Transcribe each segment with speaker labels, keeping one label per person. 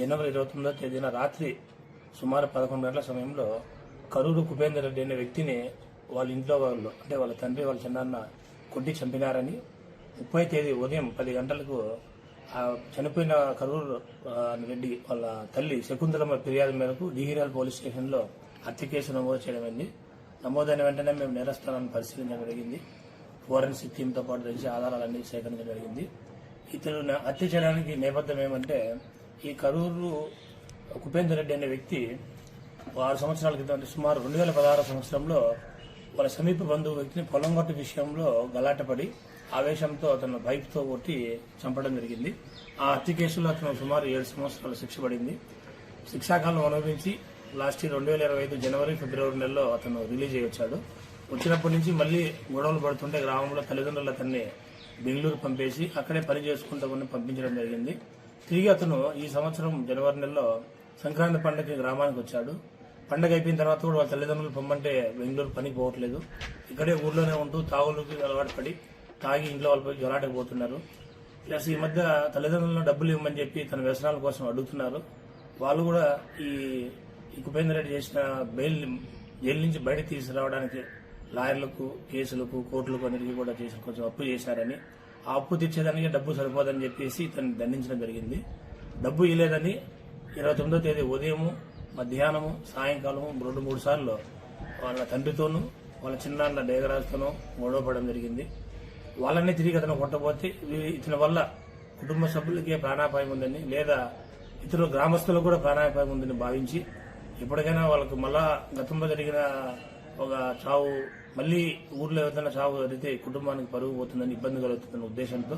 Speaker 1: జనవరి ఇరవై తొమ్మిదో తేదీన రాత్రి సుమారు పదకొండు గంటల సమయంలో కరూరు కుపేందర్ రెడ్డి అనే వ్యక్తిని వాళ్ళ ఇంట్లో వాళ్ళు అంటే వాళ్ళ తండ్రి వాళ్ళ చిన్నాన్న కొట్టి చంపినారని ముప్పై తేదీ ఉదయం పది గంటలకు ఆ చనిపోయిన కరూరు రెడ్డి వాళ్ళ తల్లి శకుంతలమ్మ ఫిర్యాదు మేరకు డిహిరాల్ పోలీస్ స్టేషన్లో హత్య కేసు నమోదు చేయడమైంది నమోదైన వెంటనే మేము నేరస్థానాన్ని పరిశీలించడం జరిగింది. ఫోరెన్సిక్ టీంతో పాటు తెలిసి ఆధారాలన్నీ సేకరించడం జరిగింది. ఇతను హత్య చేయడానికి నేపథ్యం ఏమంటే ఈ కరూరు కుపేందర్ రెడ్డి అనే వ్యక్తి ఆరు సంవత్సరాల క్రితం సుమారు రెండు వేల పదహారు సంవత్సరంలో వాళ్ళ సమీప బంధువు వ్యక్తిని పొలం కొట్టు విషయంలో గలాటపడి ఆవేశంతో అతను బైక్తో కొట్టి చంపడం జరిగింది. ఆ హత్య కేసులో అతను సుమారు ఏడు సంవత్సరాలు శిక్ష పడింది. శిక్షాకాలం అనుభవించి లాస్ట్ ఇయర్ రెండు వేల ఇరవై ఐదు జనవరి ఫిబ్రవరి నెలలో అతను రిలీజ్ అయ్యి వచ్చాడు. వచ్చినప్పటి నుంచి మళ్ళీ గొడవలు పడుతుంటే గ్రామంలో తల్లిదండ్రులు అతన్ని బెంగళూరు పంపేసి అక్కడే పని చేసుకుంటామని పంపించడం జరిగింది. తిరిగి అతను ఈ సంవత్సరం జనవరి నెలలో సంక్రాంతి పండుగకి గ్రామానికి వచ్చాడు. పండగ అయిపోయిన తర్వాత కూడా వాళ్ళ తల్లిదండ్రులు పొమ్మంటే బెంగళూరు పనికి పోవట్లేదు. ఇక్కడే ఊర్లోనే ఉంటూ తాగులకి అలవాటు పడి తాగి ఇంట్లో వాళ్ళపై గలాటకు పోతున్నారు. ప్లస్ ఈ మధ్య తల్లిదండ్రులను డబ్బులు ఇవ్వమని చెప్పి తన వ్యసనాల కోసం అడుగుతున్నారు. వాళ్ళు కూడా ఈ కుపేంద్ర రెడ్డి చేసిన బెయిల్ జైలు నుంచి బయట తీసుకురావడానికి లాయర్లకు కేసులకు కోర్టులకు అన్నిటికీ కూడా చేసి కొంచెం అప్పు చేశారని ఆ అప్పు తీర్చేదానికి డబ్బు సరిపోదని చెప్పేసి ఇతన్ని దండించడం జరిగింది. డబ్బు ఇవ్వలేదని ఇరవై తొమ్మిదో తేదీ ఉదయము మధ్యాహ్నము సాయంకాలము రెండు మూడు సార్లు వాళ్ళ తండ్రితోనూ వాళ్ళ చిన్నాన్న డేగరాజుతోనూ గొడవపడడం జరిగింది. వాళ్ళని తిరిగి అతను కొట్టబోతే ఇతని వల్ల కుటుంబ సభ్యులకే ప్రాణాపాయం ఉందని లేదా ఇతర గ్రామస్తులకు కూడా ప్రాణాపాయం ఉందని భావించి ఎప్పటికైనా వాళ్ళకు మళ్ళా గతంలో జరిగిన ఒక చావు మళ్ళీ ఊర్లో ఏదైనా చావు జరిగితే కుటుంబానికి పరుగు పోతుందని ఇబ్బంది కలుగుతుందన్న ఉద్దేశంతో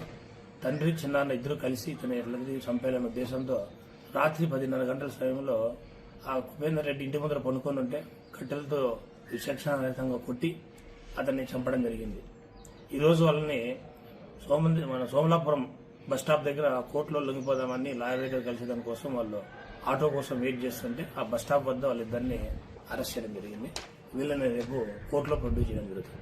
Speaker 1: తండ్రి చిన్నాన్న ఇద్దరు కలిసి ఇతను ఎట్లకి చంపేయాలన్న ఉద్దేశంతో రాత్రి పదిన్నర గంటల సమయంలో ఆ కుపేందర్ రెడ్డి ఇంటి ముందర పనుకొని ఉంటే కట్టెలతో విచక్షణారహితంగా కొట్టి అతన్ని చంపడం జరిగింది. ఈరోజు వాళ్ళని సోమంది మన సోమలాపురం బస్ స్టాప్ దగ్గర కోర్టులో లొంగిపోదామని లాయర్ దగ్గర కలిసి దానికోసం వాళ్ళు ఆటో కోసం వెయిట్ చేస్తుంటే ఆ బస్ స్టాప్ వద్ద వాళ్ళిద్దరిని అరెస్ట్ చేయడం జరిగింది. వీళ్ళని రేపు కోర్టులో ప్రొడ్యూస్ చేయడం జరుగుతుంది.